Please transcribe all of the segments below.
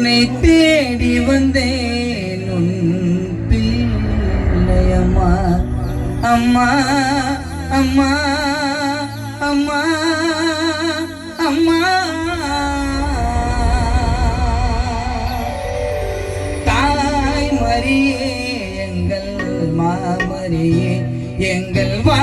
உன்னை தேடி வந்தேன் உன் பிள்ளையம்மா அம்மா அம்மா அம்மா அம்மா. தாய் மரியே எங்கள் மாமரியே எங்கள் வா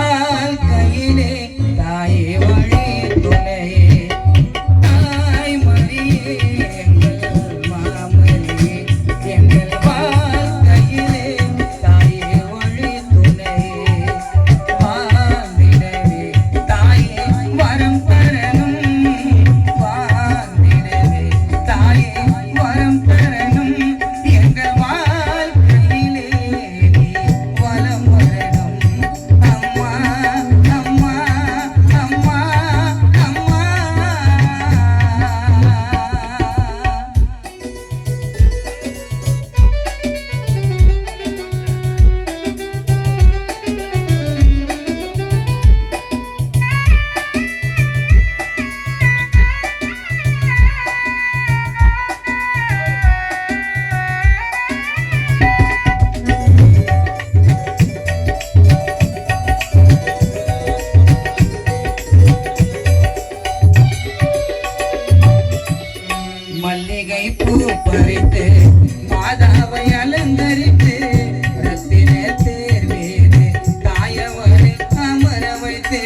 பறித்து மாதாவை அலங்கரித்து ரத்தின தேர்வேது தாயவரை அமர வைத்தே